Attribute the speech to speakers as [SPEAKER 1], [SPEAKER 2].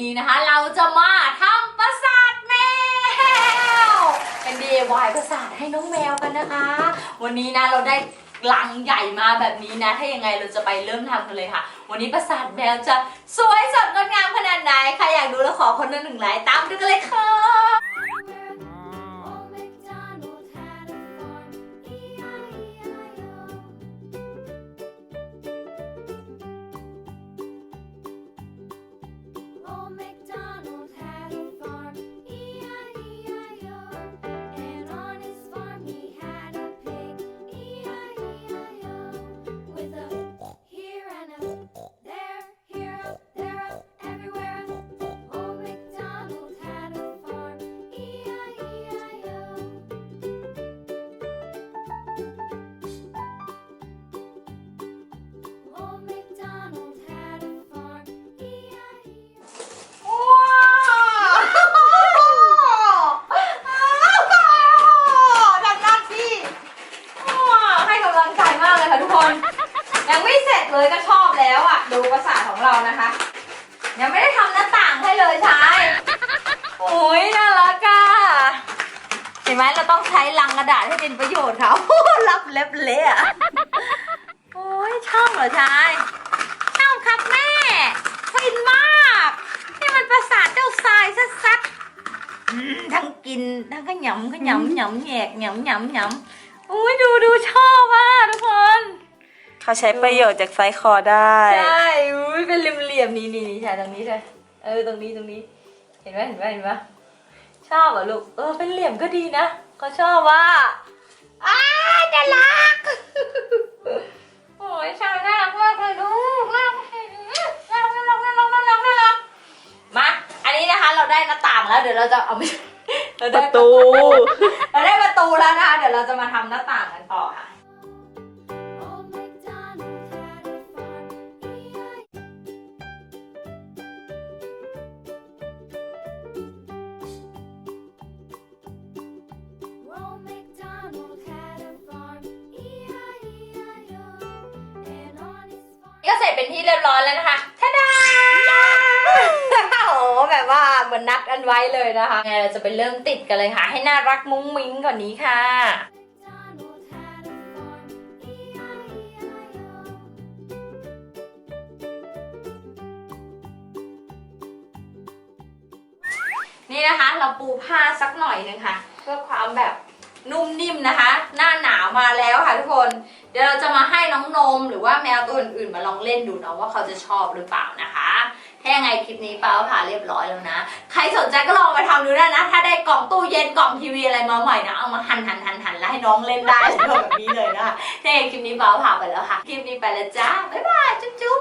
[SPEAKER 1] นี้นะคะ เราจะมาทำประสาทแมว เป็น DIY ประสาทให้น้องแมวกันนะคะ วันนี้นะเราได้ลังใหญ่มาแบบนี้นะ ถ้ายังไงเราจะไปเริ่มทำกันเลยค่ะ วันนี้ประสาทแมวจะสวยสดงดงามขนาดไหนใครอยากดูแล้วขอคนละหนึ่งไลค์ตามดูกันเลยค่ะ แล้วอะดูประสาทของเรานะคะ ยังไม่ได้ทำหน้าต่างให้เลยชายโอ้ยน่ารักอะเห็นไหมเราต้องใช้ลังกระดาษให้เป็นประโยชน์ค่ะโอ้โหรับเล็บเละโอ้ยชอบเหรอชายชอบครับแม่ฟินมากนี่มันประสาทเจ้าทรายซัดๆทั้งกินทั้งก็ยำก็ยำหยำแหยกหยำหยำหยำอุ้ยดูดูชอบอะทุกคน
[SPEAKER 2] เขาใช้ประโยชน์จากไซส์คอได้
[SPEAKER 1] ใช่อุ้ยเป็นเหลี่ยมๆนี่นี่นี่ใช่ตรงนี้ใช่เออตรงนี้ตรงนี้ เห็นไหมเห็นไหมเห็นไหมชอบเหรอลูกเออเป็นเหลี่ยมก็ดีนะเขาชอบว่าอ้าน่ารักโอ้ยชายน่ารักมากเลยลูกน่ารักน่ารักน่ารักน่ารักน่ารักน่ารักมาอันนี้นะคะเราได้หน้าต่างแล้วเดี๋ยวเราจะเอาไปเรา
[SPEAKER 2] ป
[SPEAKER 1] ได้
[SPEAKER 2] ระตู
[SPEAKER 1] เราได้ประตูแล้วนะคะเดี๋ยวเราจะมาทำหน้าต่างกันต่อค่ะ ร็จเป็นที่เรียบร้อยแล้วนะคะทาดาโอ้โหแบบว่าเหมือนนัดกันไว้เลยนะคะไงเราจะไปเริ่มติดกันเลยค่ะ ให้น่ารักมุ้งมิ้งกว่านี้ค่ะ
[SPEAKER 3] MacDonald had a farm, E-I-E-I-O.
[SPEAKER 1] นี่นะคะ เราปูผ้าสักหน่อยหนึงค่ะ เพื่อความแบบ นุ่มนิ่มนะคะ หน้าหนาวมาแล้วค่ะทุกคน เดี๋ยวเราจะมาให้น้องนมหรือว่าแมวตัวอื่นๆมาลองเล่นดูเนาะว่าเขาจะชอบหรือเปล่านะคะถ้ายังไงคลิปนี้ป้าผ่าเรียบร้อยแล้วนะ ใครสนใจก็ลองมาทำดูได้นะ ถ้าได้กล่องตู้เย็นกล่องทีวีอะไรมาใหม่นะ เอามาหันหันหันหันแล้วให้น้องเล่นได้แบบนี้เลยนะคะถ้ายังไงคลิปนี้ป้าผ่าไปแล้วค่ะ คลิปนี้ไปแล้วจ้า บ๊ายบาย จุ๊บจุ๊บ